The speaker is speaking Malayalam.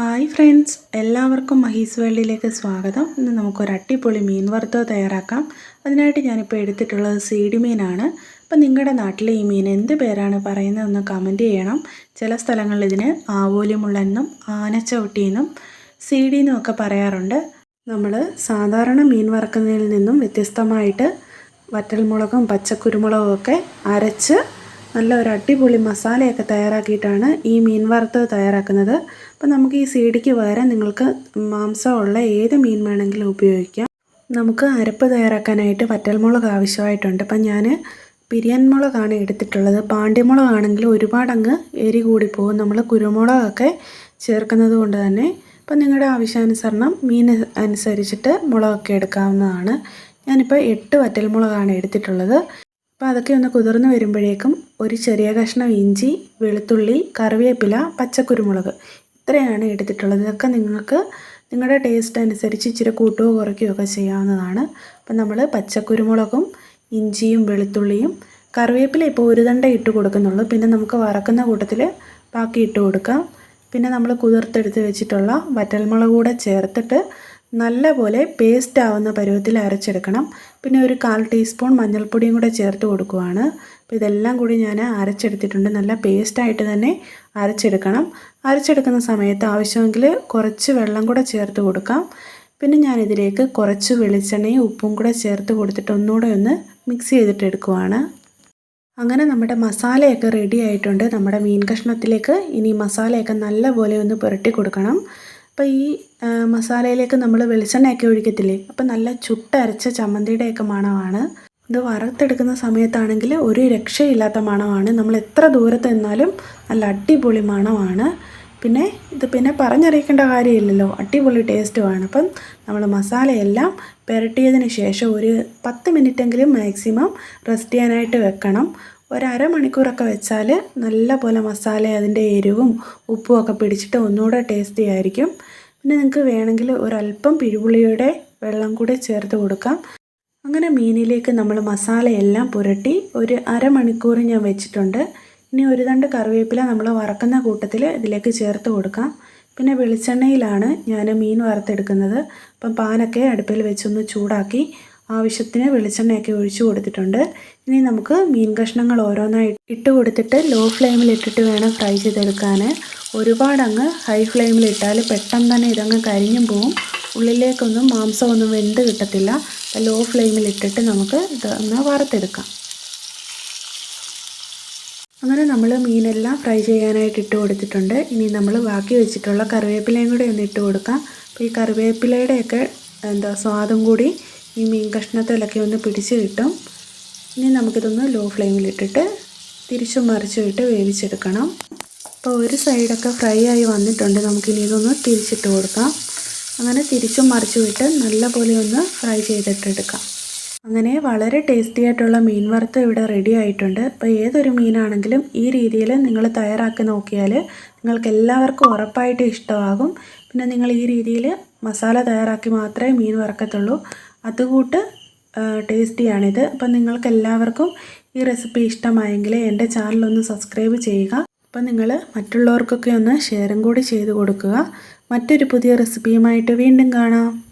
ഹായ് ഫ്രണ്ട്സ് എല്ലാവർക്കും മഹീസ് വേൾഡിലേക്ക് സ്വാഗതം. ഇന്ന് നമുക്കൊരു അട്ടിപ്പൊളി മീൻ വറുത്തോ തയ്യാറാക്കാം. അതിനായിട്ട് ഞാനിപ്പോൾ എടുത്തിട്ടുള്ളത് സീഡി മീനാണ്. അപ്പോൾ നിങ്ങളുടെ നാട്ടിലെ ഈ മീൻ എന്ത് പേരാണ് പറയുന്നതെന്ന് കമന്റ് ചെയ്യണം. ചില സ്ഥലങ്ങളിൽ ഇതിന് ആവോലിമുള്ളെന്നും ആനച്ചവിട്ടിയെന്നും സീഡി എന്നും ഒക്കെ പറയാറുണ്ട്. നമ്മൾ സാധാരണ മീൻ വറക്കുന്നതിൽ നിന്നും വ്യത്യസ്തമായിട്ട് വറ്റൽമുളകും പച്ചക്കുരുമുളകും ഒക്കെ അരച്ച് നല്ല ഒരു അടിപൊളി മസാലയൊക്കെ തയ്യാറാക്കിയിട്ടാണ് ഈ മീൻ വറുത്തത് തയ്യാറാക്കുന്നത്. അപ്പോൾ നമുക്ക് ഈ സീഡിക്ക് പകരം നിങ്ങൾക്ക് മാംസമുള്ള ഏത് മീൻ വേണമെങ്കിലും ഉപയോഗിക്കാം. നമുക്ക് അരപ്പ് തയ്യാറാക്കാനായിട്ട് വറ്റൽമുളക് ആവശ്യമായിട്ടുണ്ട്. അപ്പം ഞാൻ പിരിയൻ മുളകാണ് എടുത്തിട്ടുള്ളത്. പാണ്ഡ്യമുളകാണെങ്കിൽ ഒരുപാടങ്ങ് എരി കൂടിപ്പോകും. നമ്മൾ കുരുമുളകൊക്കെ ചേർക്കുന്നത് കൊണ്ട് തന്നെ. അപ്പം നിങ്ങളുടെ ആവശ്യാനുസരണം മീൻ അനുസരിച്ചിട്ട് മുളകൊക്കെ എടുക്കാവുന്നതാണ്. ഞാനിപ്പോൾ എട്ട് വറ്റൽമുളകാണ് എടുത്തിട്ടുള്ളത്. അപ്പോൾ അതൊക്കെ ഒന്ന് കുതിർന്ന് വരുമ്പോഴേക്കും ഒരു ചെറിയ കഷ്ണം ഇഞ്ചി വെളുത്തുള്ളി കറിവേപ്പില പച്ചക്കുരുമുളക് ഇത്രയാണ് എടുത്തിട്ടുള്ളത്. ഇതൊക്കെ നിങ്ങൾക്ക് നിങ്ങളുടെ ടേസ്റ്റ് അനുസരിച്ച് ഇച്ചിരി കൂട്ടുകയോ കുറയ്ക്കുകയോ ഒക്കെ ചെയ്യാവുന്നതാണ്. അപ്പം നമ്മൾ പച്ചക്കുരുമുളകും ഇഞ്ചിയും വെളുത്തുള്ളിയും കറിവേപ്പില ഇപ്പോൾ ഒരു തണ്ട ഇട്ട് കൊടുക്കുന്നുള്ളൂ. പിന്നെ നമുക്ക് വറക്കുന്ന കൂട്ടത്തിൽ ബാക്കി ഇട്ട് കൊടുക്കാം. പിന്നെ നമ്മൾ കുതിർത്തെടുത്ത് വെച്ചിട്ടുള്ള വറ്റൽമുളക് കൂടെ ചേർത്തിട്ട് നല്ലപോലെ പേസ്റ്റ് ആവുന്ന പരുവത്തിൽ അരച്ചെടുക്കണം. പിന്നെ ഒരു കാൽ ടീസ്പൂൺ മഞ്ഞൾപ്പൊടിയും കൂടെ ചേർത്ത് കൊടുക്കുവാണ്. അപ്പോൾ ഇതെല്ലാം കൂടി ഞാൻ അരച്ചെടുത്തിട്ടുണ്ട്. നല്ല പേസ്റ്റായിട്ട് തന്നെ അരച്ചെടുക്കണം. അരച്ചെടുക്കുന്ന സമയത്ത് ആവശ്യമെങ്കിൽ കുറച്ച് വെള്ളം കൂടെ ചേർത്ത് കൊടുക്കാം. പിന്നെ ഞാനിതിലേക്ക് കുറച്ച് വെളിച്ചെണ്ണയും ഉപ്പും കൂടെ ചേർത്ത് കൊടുത്തിട്ട് ഒന്നുകൂടെ ഒന്ന് മിക്സ് ചെയ്തിട്ട് എടുക്കുവാണ്. അങ്ങനെ നമ്മുടെ മസാലയൊക്കെ റെഡി ആയിട്ടുണ്ട്. നമ്മുടെ മീൻ കഷ്ണത്തിലേക്ക് ഇനി മസാലയൊക്കെ നല്ലപോലെ ഒന്ന് പുരട്ടി കൊടുക്കണം. അപ്പോൾ ഈ മസാലയിലേക്ക് നമ്മൾ വെളിച്ചെണ്ണയൊക്കെ ഒഴിക്കത്തില്ലേ? അപ്പോൾ നല്ല ചുട്ടരച്ച ചമ്മന്തിയുടെയൊക്കെ മണമാണ്. ഇത് വറുത്തെടുക്കുന്ന സമയത്താണെങ്കിൽ ഒരു രക്ഷയില്ലാത്ത മണമാണ്. നമ്മൾ എത്ര ദൂരത്ത് നിന്നാലും നല്ല അടിപൊളി മണമാണ്. പിന്നെ ഇത് പിന്നെ പറഞ്ഞറിയിക്കേണ്ട കാര്യമില്ലല്ലോ. അടിപൊളി ടേസ്റ്റുമാണ്. അപ്പം നമ്മൾ മസാലയെല്ലാം പുരട്ടിയതിന് ശേഷം ഒരു പത്ത് മിനിറ്റെങ്കിലും മാക്സിമം റെസ്റ്റ് ചെയ്യാനായിട്ട് വെക്കണം. ഒരു അരമണിക്കൂറൊക്കെ വെച്ചാൽ നല്ല പോലെ മസാല അതിന്റെ എരിവും ഉപ്പും ഒക്കെ പിടിച്ചിട്ട് ഒന്നുകൂടെ ടേസ്റ്റി ആയിരിക്കും പിന്നെ നിങ്ങൾക്ക് വേണമെങ്കിൽ ഒരല്പം പിഴുപുളിയുടെ വെള്ളം കൂടി ചേർത്ത് കൊടുക്കാം. അങ്ങനെ മീനിലേക്ക് നമ്മൾ മസാലയെല്ലാം പുരട്ടി ഒരു അരമണിക്കൂർ ഞാൻ വെച്ചിട്ടുണ്ട്. ഇനി ഒരു തണ്ട് കറിവേപ്പില നമ്മൾ വറക്കുന്ന കൂട്ടത്തിൽ ഇതിലേക്ക് ചേർത്ത് കൊടുക്കാം. പിന്നെ വെളിച്ചെണ്ണയിലാണ് ഞാൻ മീൻ വറുത്തെടുക്കുന്നത്. അപ്പം പാനൊക്കെ അടുപ്പിൽ വെച്ചൊന്ന് ചൂടാക്കി ആവശ്യത്തിന് വെളിച്ചെണ്ണയൊക്കെ ഒഴിച്ചു കൊടുത്തിട്ടുണ്ട്. ഇനി നമുക്ക് മീൻ കഷ്ണങ്ങൾ ഓരോന്നായി ഇട്ട് കൊടുത്തിട്ട് ലോ ഫ്ലെയിമിൽ ഇട്ടിട്ട് വേണം ഫ്രൈ ചെയ്തെടുക്കാൻ. ഒരുപാടങ്ങ് ഹൈ ഫ്ലെയിമിൽ ഇട്ടാൽ പെട്ടെന്ന് തന്നെ ഇതങ്ങ് കരിഞ്ഞും പോവും. ഉള്ളിലേക്കൊന്നും മാംസമൊന്നും വെന്ത് കിട്ടത്തില്ല. ലോ ഫ്ലെയിമിൽ ഇട്ടിട്ട് നമുക്ക് ഇത് ഒന്ന് വറുത്തെടുക്കാം. അങ്ങനെ നമ്മൾ മീനെല്ലാം ഫ്രൈ ചെയ്യാനായിട്ട് ഇട്ട് കൊടുത്തിട്ടുണ്ട്. ഇനി നമ്മൾ ബാക്കി വെച്ചിട്ടുള്ള കറിവേപ്പിലയും കൂടി ഒന്ന് ഇട്ട് കൊടുക്കാം. അപ്പോൾ ഈ കറിവേപ്പിലയുടെയൊക്കെ എന്താ സ്വാദും കൂടി ഈ മീൻ കഷ്ണത്തിലൊക്കെ ഒന്ന് പിടിച്ച് കിട്ടും. ഇനി നമുക്കിതൊന്ന് ലോ ഫ്ലെയിമിലിട്ടിട്ട് തിരിച്ചും മറിച്ചുമിട്ട് വേവിച്ചെടുക്കണം. അപ്പോൾ ഒരു സൈഡൊക്കെ ഫ്രൈ ആയി വന്നിട്ടുണ്ട്. നമുക്കിനി ഇതൊന്ന് തിരിച്ചിട്ട് കൊടുക്കാം. അങ്ങനെ തിരിച്ചും മറിച്ചും ഇട്ട് നല്ലപോലെ ഒന്ന് ഫ്രൈ ചെയ്തിട്ടെടുക്കാം. അങ്ങനെ വളരെ ടേസ്റ്റി ആയിട്ടുള്ള മീൻ വറുത്ത് ഇവിടെ റെഡി ആയിട്ടുണ്ട്. അപ്പോൾ ഏതൊരു മീനാണെങ്കിലും ഈ രീതിയിൽ നിങ്ങൾ തയ്യാറാക്കി നോക്കിയാൽ നിങ്ങൾക്ക് എല്ലാവർക്കും ഉറപ്പായിട്ട് ഇഷ്ടമാകും. പിന്നെ നിങ്ങൾ ഈ രീതിയിൽ മസാല തയ്യാറാക്കി മാത്രമേ മീൻ വറക്കത്തുള്ളൂ. അതുകൂട്ട് ടേസ്റ്റിയാണിത്. അപ്പം നിങ്ങൾക്ക് എല്ലാവർക്കും ഈ റെസിപ്പി ഇഷ്ടമായെങ്കിൽ എന്റെ ചാനലൊന്ന് സബ്സ്ക്രൈബ് ചെയ്യുക. അപ്പം നിങ്ങൾ മറ്റുള്ളവർക്കൊക്കെ ഒന്ന് ഷെയറും കൂടി ചെയ്ത് കൊടുക്കുക. മറ്റൊരു പുതിയ റെസിപ്പിയുമായിട്ട് വീണ്ടും കാണാം.